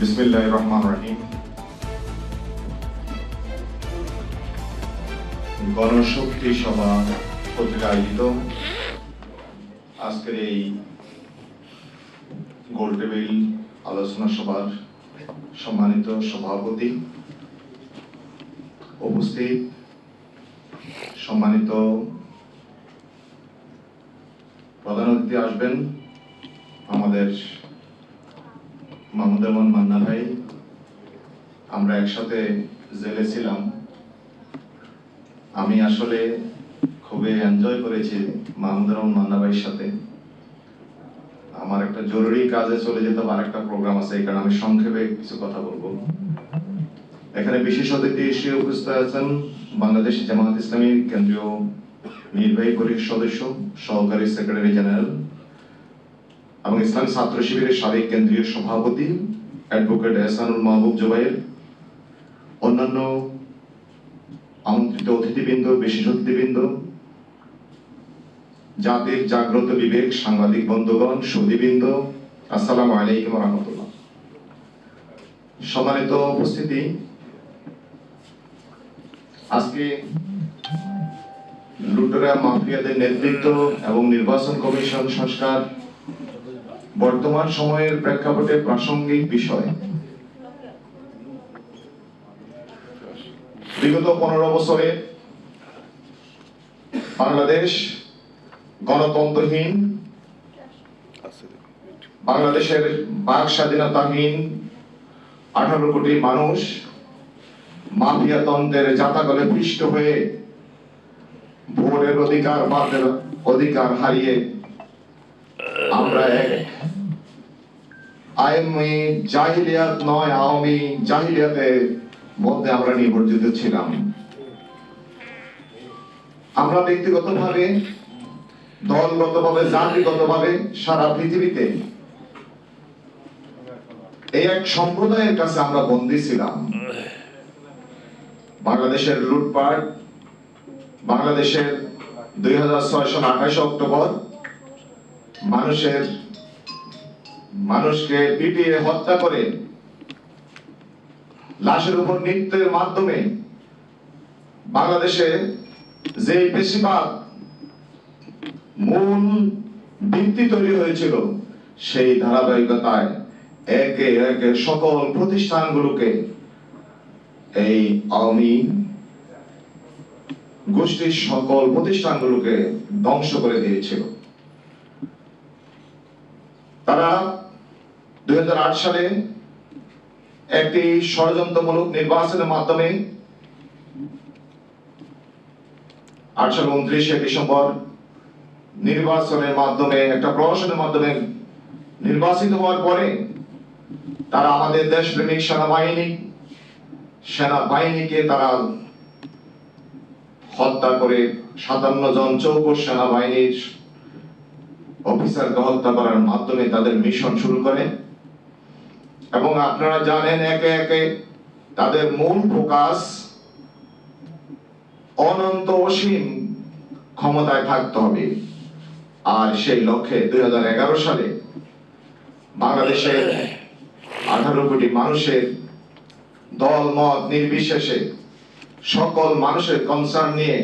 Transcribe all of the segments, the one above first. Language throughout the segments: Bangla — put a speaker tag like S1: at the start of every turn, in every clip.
S1: বিসমিল্লাহ রহমান রহিম গণশক্তি সভা কর্তৃক আয়োজিত আজকের এই গোল টেবিল আলোচনা সভার সম্মানিত সভাপতি উপস্থিত, সম্মানিত প্রধান অতিথি আসবেন আমাদের মাহমুদ মান্না ভাই, আমরা একসাথে জেলে ছিলাম। আমি আসলে খুবই এনজয় করেছি মাহমুদ মান্না ভাইয়ের সাথে। আমার একটা জরুরি কাজে চলে যেতে হবে, আরেকটা প্রোগ্রাম আছে, এই কারণে আমি সংক্ষেপে কিছু কথা বলব। এখানে বিশেষ অতিথি হিসেবে উপস্থিত আছেন বাংলাদেশ জামায়াত ইসলামী কেন্দ্রীয় নির্বাহী পরিষদ সদস্য, সহকারী সেক্রেটারি জেনারেল এবং ইসলাম ছাত্র শিবিরের সাবেক কেন্দ্রীয় সভাপতি অ্যাডভোকেট এহসানুল মাহবুব জুবাইর, অন্যান্য আমন্ত্রিত অতিথিবৃন্দ বিশেষ অতিথিবৃন্দ, জাতির জাগ্রত বিবেক, সাংবাদিক বন্ধুগণ সুদীবৃন্দ আসসালামু আলাইকুম রহমতুল্লাহ। সম্মানিত উপস্থিতি, আজকে লুটেরা মাফিয়াদের নেতৃত্ব এবং নির্বাচন কমিশন সংস্কার বর্তমান সময়ের প্রেক্ষাপটে প্রাসঙ্গিক বিষয়। বিগত পনেরো বছরে বাংলাদেশ গণতন্ত্রহীন, বাংলাদেশের বাক স্বাধীনতাহীন আঠারো কোটি মানুষ মাফিয়াতন্ত্রের জাতাকলে পৃষ্ঠ হয়ে ভোটের অধিকার বাদের অধিকার হারিয়ে আমরা এক জাহিলিয়াত নয়, আওয়ামী জাহিলিয়াতের মধ্যে আমরা নিবর্জিত ছিলাম। আমরা ব্যক্তিগতভাবে, দলগতভাবে, জাতিগতভাবে সারা পৃথিবীতে এই এক সম্প্রদায়ের কাছে আমরা বন্দী ছিলাম। বাংলাদেশের লুটপাট, বাংলাদেশের দুই অক্টোবর, মানুষের মানুষকে পিটিয়ে হত্যা করে লাশের উপর নৃত্যের মাধ্যমে বাংলাদেশে যে বেশিরভাগ মূল ভিত্তি তৈরি হয়েছিল, সেই ধারাবাহিকতায় একে একে সকল প্রতিষ্ঠানগুলোকে এই আওয়ামী গোষ্ঠীর সকল প্রতিষ্ঠানগুলোকে ধ্বংস করে দিয়েছিল। তারা দুই সালে একটি ষড়যন্ত্রমূলক নির্বাচনের মাধ্যমে আট সাল উনত্রিশে ডিসেম্বর নির্বাচনের মাধ্যমে, একটা প্রহসনের মাধ্যমে নির্বাচিত হওয়ার পরে তারা আমাদের দেশপ্রেমিক সেনাবাহিনী, সেনাবাহিনীকে তারা হত্যা করে সাতান্ন জন চৌকস সেনাবাহিনীর অফিসারকে হত্যা করার মাধ্যমে তাদের মিশন শুরু করে। এবং আপনারা জানেন একে একে তাদের মূল ফোকাস অনন্ত অসীম ক্ষমতায় থাকতে হবে। আর সেই লক্ষ্যে দুই হাজার এগারো সালে বাংলাদেশের আঠারো কোটি মানুষের দল, মত নির্বিশেষে সকল মানুষের কনসার্ন নিয়ে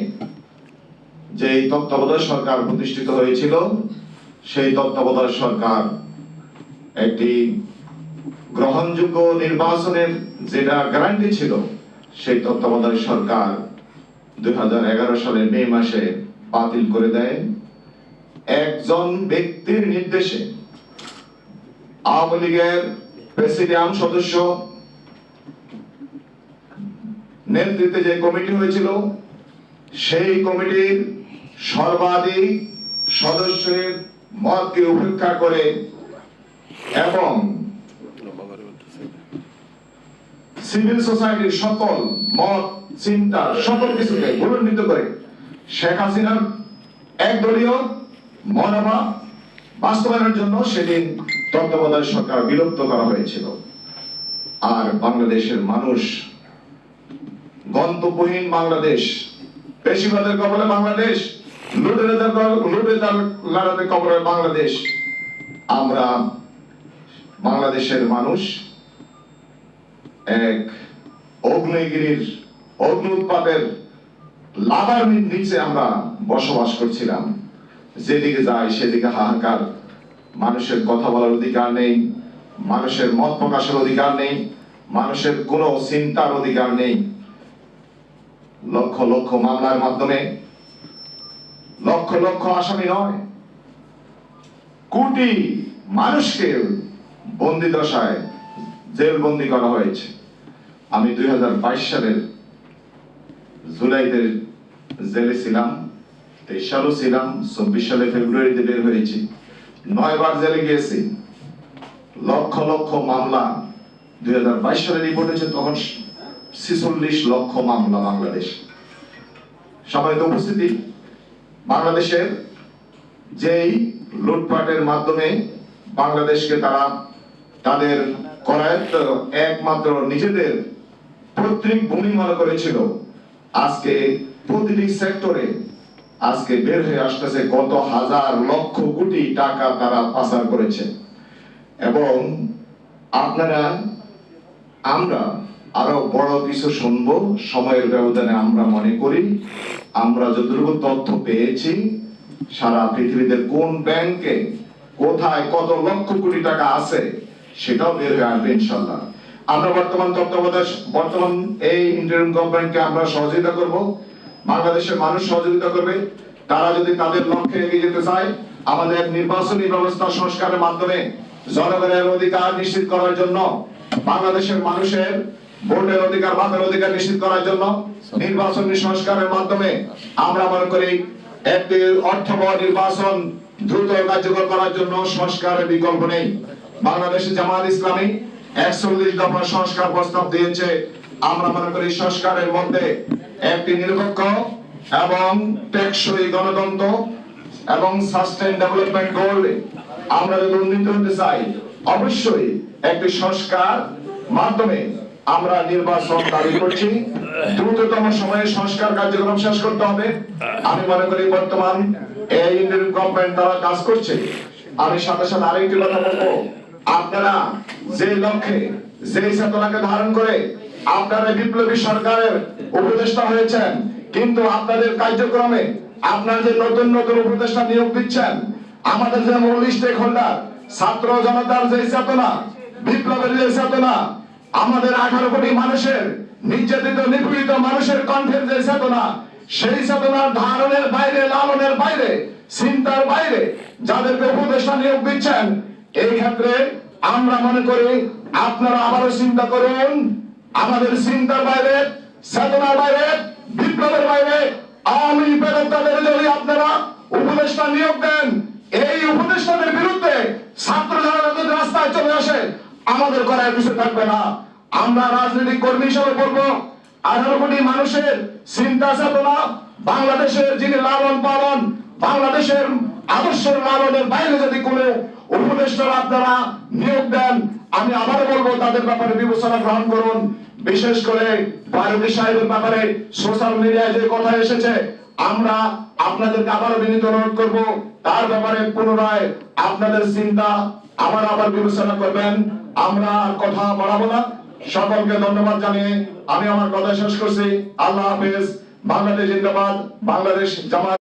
S1: যে তত্ত্বাবধায়ক সরকার প্রতিষ্ঠিত হয়েছিল, সেই তত্ত্বাবধায়ক সরকার একটি গ্রহণযোগ্য নির্বাচনের যেটা গ্যারান্টি ছিল, সেই তত্ত্বাবধায়ক সরকার দু হাজার এগারো সালের মে মাসে বাতিল করে দেয়। একজন ব্যক্তির নির্দেশে আওয়ামী লীগের প্রেসিডিয়াম সদস্য নেতৃত্বে যে কমিটি হয়েছিল, সেই কমিটির সর্বাধিক সদস্যের মতকে উপেক্ষা করে এবং সিভিল সোসাইটির সকল মত, চিন্তা, সকল কিছুকে গুরুন্বিত করে শেখ হাসিনার একদলীয় মনোভাব বাস্তবায়নের জন্য সেদিন তত্ত্বাবধায়ক সরকার বিলুপ্ত করা হয়েছিল। আর বাংলাদেশের মানুষ গন্তব্যহীন বাংলাদেশ, পেশিবাদের কবলে বাংলাদেশ লড়াতে কবলে বাংলাদেশ, আমরা বাংলাদেশের মানুষ এক অগ্নিগিরির অগ্নি উৎপাদের লাভার নিচে আমরা বসবাস করছিলাম। যেদিকে যায় সেদিকে হাহাকার। মানুষের কথা বলার অধিকার নেই। মানুষের মত প্রকাশের অধিকার নেই। মানুষের কোনো চিন্তার অধিকার নেই। লক্ষ লক্ষ মামলার মাধ্যমে লক্ষ লক্ষ আসামি নয়। কোটি মানুষকে বন্দি দশায় জেলবন্দি করা হয়েছে। আমি দুই সালের জুলাইতে জেলে ছিলাম, তেইশ সালও ছিলাম, চব্বিশ সালে ফেব্রুয়ারিতে বের হয়েছি। নয়বার জেলে গিয়েছি। লক্ষ লক্ষ মামলা দুই সালে রিপোর্ট হয়েছে, তখন ছিচল্লিশ লক্ষ মামলা বাংলাদেশ। সম্মানিত উপস্থিতি, বাংলাদেশের যেই লুটপাটের মাধ্যমে বাংলাদেশকে তারা তাদের করায়ত্ত একমাত্র নিজেদের পৈতৃক ভূমি মনে করেছিল। আজকে প্রতিটি সেক্টরে আজকে বের হয়ে আসতেছে কত হাজার লক্ষ কোটি টাকা তারা পাচার করেছে। এবং আপনারা, আমরা আরও বড় কিছু শুনব, সময়ের ব্যবধানে আমরা মনে করি, আমরা যতটুকু তথ্য পেয়েছি, সারা পৃথিবীতে কোন ব্যাংকে কোথায় কত লক্ষ কোটি টাকা আছে, সেটাও বের হয়ে আসবে ইনশাল্লাহ। আমরা বর্তমান তত্ত্বাবধায়ক, বর্তমান এই ইন্টারিম গভর্নমেন্টকে আমরা সহযোগিতা করব। বাংলাদেশের মানুষ সহযোগিতা করবে। তারা যদি তাদের লক্ষ্যে এগিয়ে যেতে চায়, আমাদের নির্বাচনী ব্যবস্থা সংস্কারের মাধ্যমে জনগণের অধিকার নিশ্চিত করার জন্য, বাংলাদেশের মানুষের ভোটের অধিকার, ভাতের অধিকার নিশ্চিত করার জন্য নির্বাচনী সংস্কারের মাধ্যমে আমরা মনে করি একটি অর্থবহ নির্বাচন দ্রুত কার্যকর করার জন্য সংস্কারের বিকল্প নেই। বাংলাদেশের জামাত ইসলামী দফা সংস্কার প্রস্তাব দিয়েছে। আমরা মনে করি সংস্কারের মধ্যে একটি নিরপেক্ষ এবং টেকসই গণতন্ত্র এবং সাস্টেন ডেভেলপমেন্ট গোল আমরা যদি উন্নীত হতে চাই, অবশ্যই একটি সংস্কার মাধ্যমে আমরা নির্বাচন দাবি করছি। দ্রুততম সময়ে সংস্কার কার্যক্রম শেষ করতে হবে। আমি মনে করি বর্তমান এই ইন্ডিয়ান গভর্নমেন্ট তারা কাজ করছে। আমি সাথে সাথে আরেকটি কথা বলব। আপনারা যে লক্ষ্যে, যে চেতনাকে ধারণ করে আপনারা বিপ্লবী সরকারের উপদেষ্টা হয়েছেন, কিন্তু আপনাদের কার্যক্রমে আপনার যে নতুন নতুন উপদেষ্টা নিয়োগ দিচ্ছেন, আমাদের যে মূল স্টেক হোল্ডার ছাত্র জনতার যে চেতনা, বিপ্লবের যে চেতনা, আমাদের আঠারো কোটি মানুষের নির্যাতিত, নিপীড়িত মানুষের কণ্ঠের যে চেতনা, সেই চেতনার ধারণের বাইরে, লালনের বাইরে, চিন্তার বাইরে যাদেরকে উপদেষ্টা নিয়োগ দিচ্ছেন, এই ক্ষেত্রে আমরা মনে করি আপনারা আবারও চিন্তা করুন। আমাদের চিন্তার বাইরে, চেতনার বাইরে, বিপ্লবের বাইরে আওয়ামী বেদত্তাদের যদি আপনারা উপদেষ্টা নিয়োগ দেন। এই উপদেষ্টাদের বিরুদ্ধে ছাত্র যদি রাস্তায় চলে আসে, আমাদের করার কিছু থাকবে না। আমরা রাজনৈতিক কর্মী হিসেবে বলব, আঠারো কোটি মানুষের চিন্তা চেতনা, বাংলাদেশের যিনি লালন পালন, বাংলাদেশের আদর্শের লালনের বাইরে যদি কোনো উপদেষ্টারা আপনারা নিয়োগ দেন। আমি আবারও বলব, তাদের ব্যাপারে বিবেচনা গ্রহণ করুন। বিশেষ করে বারুকি সাহেবের ব্যাপারে সোশ্যাল মিডিয়ায় যে কথা এসেছে, আমরা আপনাদেরকে আবারও বিনীত অনুরোধ করব, তার ব্যাপারে পুনরায় আপনাদের চিন্তা আবার আবার বিবেচনা করবেন। আমরা কথা বাড়াবো না। সকলকে ধন্যবাদ জানিয়ে আমি আমার কথা শেষ করছি। আল্লাহ হাফেজ। বাংলাদেশ জিন্দাবাদ। বাংলাদেশ জামাত।